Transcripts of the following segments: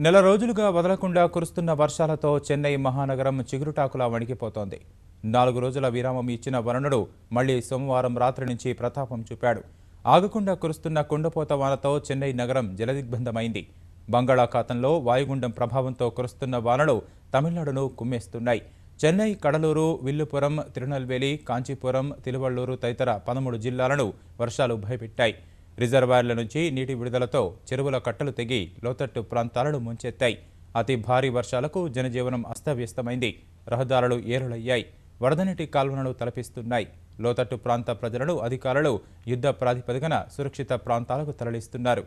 నెల రోజులుగా వదలకుండా కురుస్తున్న వర్షాలతో చెన్నై మహానగరం చిగురుటాకులా వణికిపోతోంది. నాలుగు రోజుల విరామం ఇచ్చిన వరుణుడు మళ్ళీ సోమవారం రాత్రి నుంచి ప్రతాపం చూపాడు. ఆగకుండా కురుస్తున్న కుండపోత వానతో చెన్నై నగరం జలదిగ్బంధమైంది. బంగాళాఖాతంలో వాయుగుండం ప్రభావంతో కురుస్తున్న వానలు తమిళనాడును కుమ్మేస్తున్నాయి. చెన్నై కడలూరు విల్లుపురం తిరునల్వేలి కాంచీపురం తిరువళ్ళూరు తదితర పదమూడు జిల్లాలను వర్షాలు భయపెట్టాయి. రిజర్వాయర్ల నుంచి నీటి విడుదలతో చెరువుల కట్టలు తెగి లోతట్టు ప్రాంతాలను ముంచెత్తాయి. అతి భారీ వర్షాలకు జనజీవనం అస్తవ్యస్తమైంది. రహదారులు ఏరులయ్యాయి. వరదనీటి కాల్వలను తలపిస్తున్నాయి. లోతట్టు ప్రాంత ప్రజలను అధికారులు యుద్ధ ప్రాతిపదికన సురక్షిత ప్రాంతాలకు తరలిస్తున్నారు.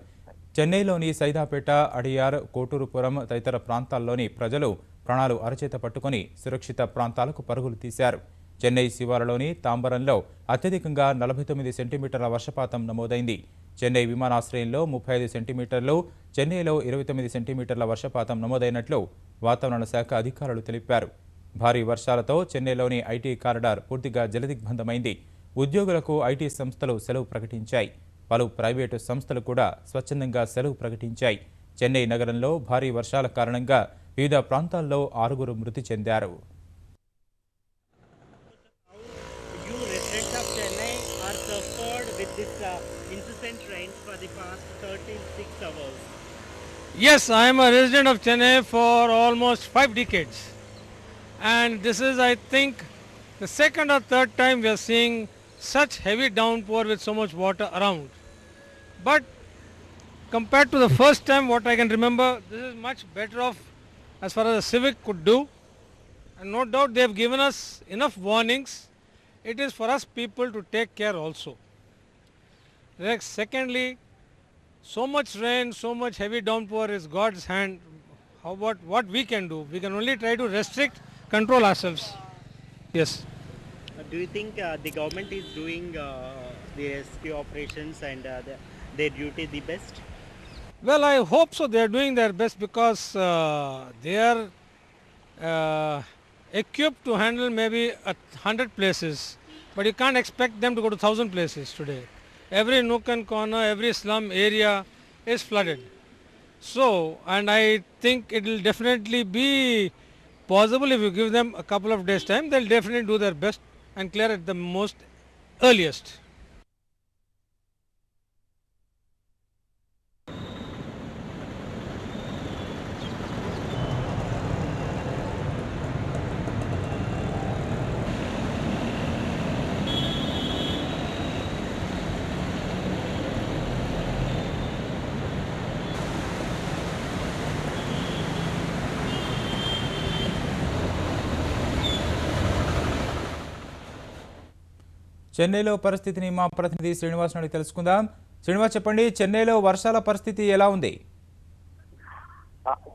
చెన్నైలోని సైదాపేట అడియార్ కోటూరుపురం తదితర ప్రాంతాల్లోని ప్రజలు ప్రాణాలు అరచేత పట్టుకుని సురక్షిత ప్రాంతాలకు పరుగులు తీశారు. చెన్నై శివారులోని తాంబరంలో అత్యధికంగా నలభై తొమ్మిది సెంటీమీటర్ల వర్షపాతం నమోదైంది. చెన్నై విమానాశ్రయంలో ముప్పై ఐదు సెంటీమీటర్లు చెన్నైలో ఇరవై తొమ్మిది సెంటీమీటర్ల వర్షపాతం నమోదైనట్లు వాతావరణ శాఖ అధికారులు తెలిపారు. భారీ వర్షాలతో చెన్నైలోని ఐటీ కారిడార్ పూర్తిగా జలదిగ్బంధమైంది. ఉద్యోగులకు ఐటీ సంస్థలు సెలవు ప్రకటించాయి. పలు ప్రైవేటు సంస్థలు కూడా స్వచ్ఛందంగా సెలవు ప్రకటించాయి. చెన్నై నగరంలో భారీ వర్షాల కారణంగా వివిధ ప్రాంతాల్లో ఆరుగురు మృతి చెందారు. Suffered with this uh, incessant rains for the past 36 hours. Yes, I am a resident of Chennai for almost five decades. And this is, I think, the second or third time we are seeing such heavy downpour with so much water around. But compared to the first time, what I can remember, this is much better off as far as the civic could do. And no doubt they have given us enough warnings. It is for us people to take care also. Next, secondly, so much rain, so much heavy downpour is God's hand. How about what we can do? We can only try to restrict, control ourselves. Yes. Uh, do you think uh, the government is doing uh, the rescue operations and uh, the, their duty the best? Well, I hope so. They are doing their best because uh, they are uh, equipped to handle maybe a hundred places, but you can't expect them to go to thousand places today. Every nook and corner, every slum area is flooded. So, and I think it will definitely be possible if you give them a couple of days time, they'll definitely do their best and clear at the most earliest. చెన్నైలో పరిస్థితిని మా ప్రతినిధి శ్రీనివాస్ నుండి తెలుసుకుందాం. శ్రీనివాస్ చెప్పండి చెన్నైలో వర్షాల పరిస్థితి ఎలా ఉంది?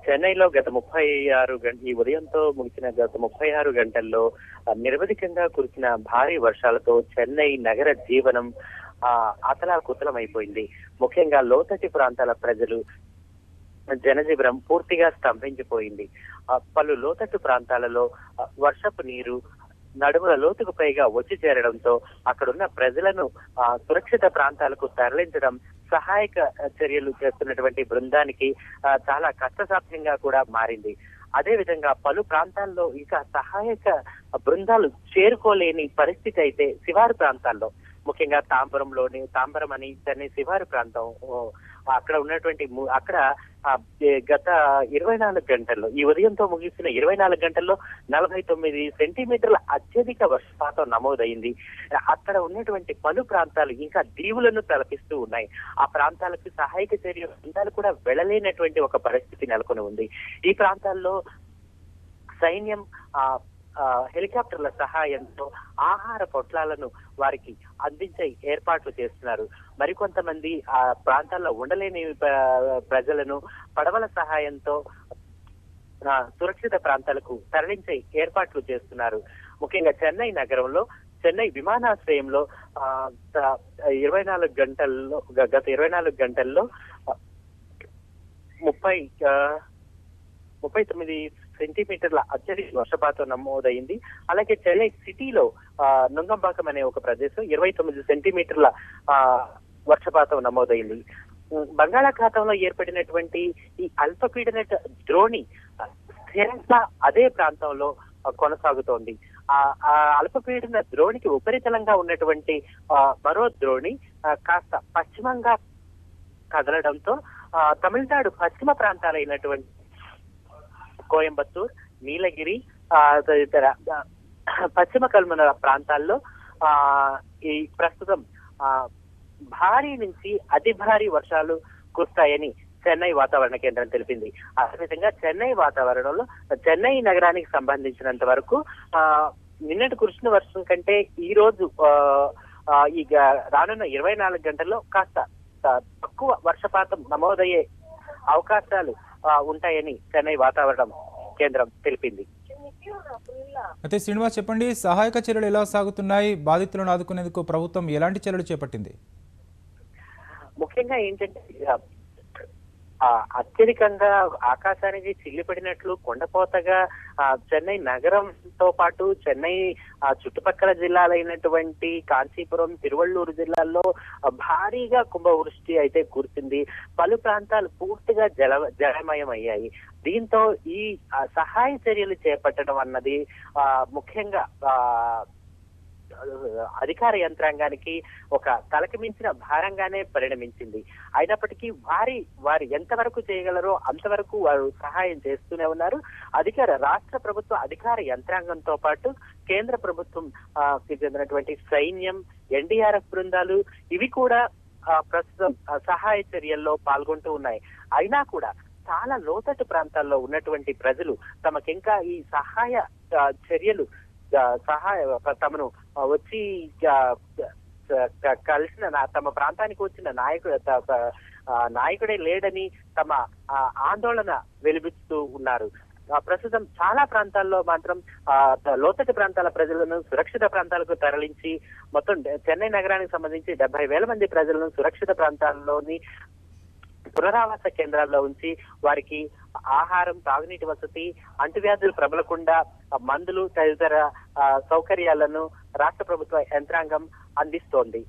చెన్నైలో గత ముప్పై ఆరు గంట ఈ ఉదయంతో ముగిసిన గత ముప్పై ఆరు గంటల్లో నిరవధికంగా కురిసిన భారీ వర్షాలతో చెన్నై నగర జీవనం ఆ అతలాకుతలమైపోయింది. ముఖ్యంగా లోతటి ప్రాంతాల ప్రజలు జనజీవనం పూర్తిగా స్తంభించిపోయింది. పలు లోతట్టు ప్రాంతాలలో వర్షపు నీరు నడుముల లోతుకు పైగా వచ్చి చేరడంతో అక్కడున్న ప్రజలను ఆ, సురక్షిత ప్రాంతాలకు తరలించడం సహాయక చర్యలు చేస్తున్నటువంటి బృందానికి చాలా కష్టసాధ్యంగా కూడా మారింది. అదే విధంగా పలు ప్రాంతాల్లో ఇంకా సహాయక బృందాలు చేరుకోలేని పరిస్థితి అయితే శివారు ప్రాంతాల్లో ముఖ్యంగా తాంబరంలోని తాంబరం అని దాన్ని శివారు ప్రాంతం అక్కడ ఉన్నటువంటి ము- అక్కడ గత ఇరవై నాలుగు గంటల్లో ఈ ఉదయంతో ముగిసిన ఇరవై నాలుగు గంటల్లో నలభై తొమ్మిది సెంటీమీటర్ల అత్యధిక వర్షపాతం నమోదైంది. అక్కడ ఉన్నటువంటి పలు ప్రాంతాలు ఇంకా దీవులను తలపిస్తూ ఉన్నాయి. ఆ ప్రాంతాలకు సహాయక చర్య బృందాలు కూడా వెళ్ళలేనటువంటి ఒక పరిస్థితి నెలకొని ఉంది. ఈ ప్రాంతాల్లో సైన్యం ఆ, హెలికాప్టర్ల సహాయంతో ఆహార పొట్లాలను వారికి అందించే ఏర్పాట్లు చేస్తున్నారు. మరికొంతమంది ఆ ప్రాంతాల్లో ఉండలేని ప్ర- ప్రజలను పడవల సహాయంతో ఆ, సురక్షిత ప్రాంతాలకు తరలించే ఏర్పాట్లు చేస్తున్నారు. ముఖ్యంగా చెన్నై నగరంలో చెన్నై విమానాశ్రయంలో ఇరవై నాలుగు గంటల్లో గత ఇరవై నాలుగు గంటల్లో ముప్పై ముప్పై తొమ్మిది సెంటీమీటర్ల అత్యధిక వర్షపాతం నమోదైంది. అలాగే చెన్నై సిటీలో ఆ, నుంగంబాకం అనే ఒక ప్రదేశం ఇరవై తొమ్మిది సెంటీమీటర్ల ఆ, వర్షపాతం నమోదైంది. బంగాళాఖాతంలో ఏర్పడినటువంటి ఈ అల్పపీడన ద్రోణి స్థిరంగా అదే ప్రాంతంలో కొనసాగుతోంది. ఆ ఆ అల్పపీడన ద్రోణికి ఉపరితలంగా ఉన్నటువంటి ఆ, మరో ద్రోణి కాస్త పశ్చిమంగా కదలడంతో ఆ, తమిళనాడు పశ్చిమ ప్రాంతాలైనటువంటి కోయంబత్తూర్ నీలగిరి ఆ, తదితర పశ్చిమ కల్మన ప్రాంతాల్లో ఆ ఈ ప్రస్తుతం ఆ భారీ నుంచి అతి భారీ వర్షాలు కురుస్తాయని చెన్నై వాతావరణ కేంద్రం తెలిపింది. అదేవిధంగా చెన్నై వాతావరణంలో చెన్నై నగరానికి సంబంధించినంత వరకు ఆ నిన్నటి కురిసిన వర్షం కంటే ఈ రోజు ఆ, ఈ రానున్న ఇరవై నాలుగు గంటల్లో కాస్త తక్కువ వర్షపాతం నమోదయ్యే అవకాశాలు ఉంటాయని చెన్నై వాతావరణం కేంద్రం తెలిపింది. అయితే శ్రీనివాస్ చెప్పండి సహాయక చర్యలు ఎలా సాగుతున్నాయి? బాధితులను ఆదుకునేందుకు ప్రభుత్వం ఎలాంటి చర్యలు చేపట్టింది? ముఖ్యంగా ఏంటంటే అత్యధికంగా ఆకాశానికి చిల్లిపడినట్లు కొండపోతగా ఆ, చెన్నై నగరంతో పాటు చెన్నై ఆ, చుట్టుపక్కల జిల్లాలైనటువంటి కాంచీపురం తిరువళ్ళూరు జిల్లాల్లో భారీగా కుంభవృష్టి అయితే కురిసింది. పలు ప్రాంతాలు పూర్తిగా జల జలమయం అయ్యాయి దీంతో ఈ సహాయ చర్యలు చేపట్టడం అన్నది ఆ, ముఖ్యంగా ఆ అధికార యంత్రాంగానికి ఒక తలకి మించిన భారంగానే పరిణమించింది. అయినప్పటికీ వారి వారు ఎంతవరకు చేయగలరో అంతవరకు వారు సహాయం చేస్తూనే ఉన్నారు. అధికార రాష్ట్ర ప్రభుత్వ అధికార యంత్రాంగంతో పాటు కేంద్ర ప్రభుత్వం చెందినటువంటి సైన్యం ఎన్డీఆర్ఎఫ్ బృందాలు ఇవి కూడా ఆ, ప్రస్తుతం సహాయ చర్యల్లో పాల్గొంటూ ఉన్నాయి. అయినా కూడా చాలా లోతట్టు ప్రాంతాల్లో ఉన్నటువంటి ప్రజలు తమకింకా ఈ సహాయ చర్యలు సహాయ తమను వచ్చి కలిసిన తమ ప్రాంతానికి వచ్చిన నాయకుడు నాయకుడే లేడని తమ ఆ, ఆందోళన వెలిపిస్తూ ఉన్నారు. ప్రస్తుతం చాలా ప్రాంతాల్లో మాత్రం ఆ, లోతట్టు ప్రాంతాల ప్రజలను సురక్షిత ప్రాంతాలకు తరలించి మొత్తం చెన్నై నగరానికి సంబంధించి డెబ్బై వేల మంది ప్రజలను సురక్షిత ప్రాంతాల్లోని పునరావాస కేంద్రాల్లో ఉంచి వారికి ఆహారం తాగునీటి వసతి అంటువ్యాధులు ప్రబలకుండా మందులు తదితర ఆ, సౌకర్యాలను రాష్ట్ర ప్రభుత్వ యంత్రాంగం అందిస్తోంది.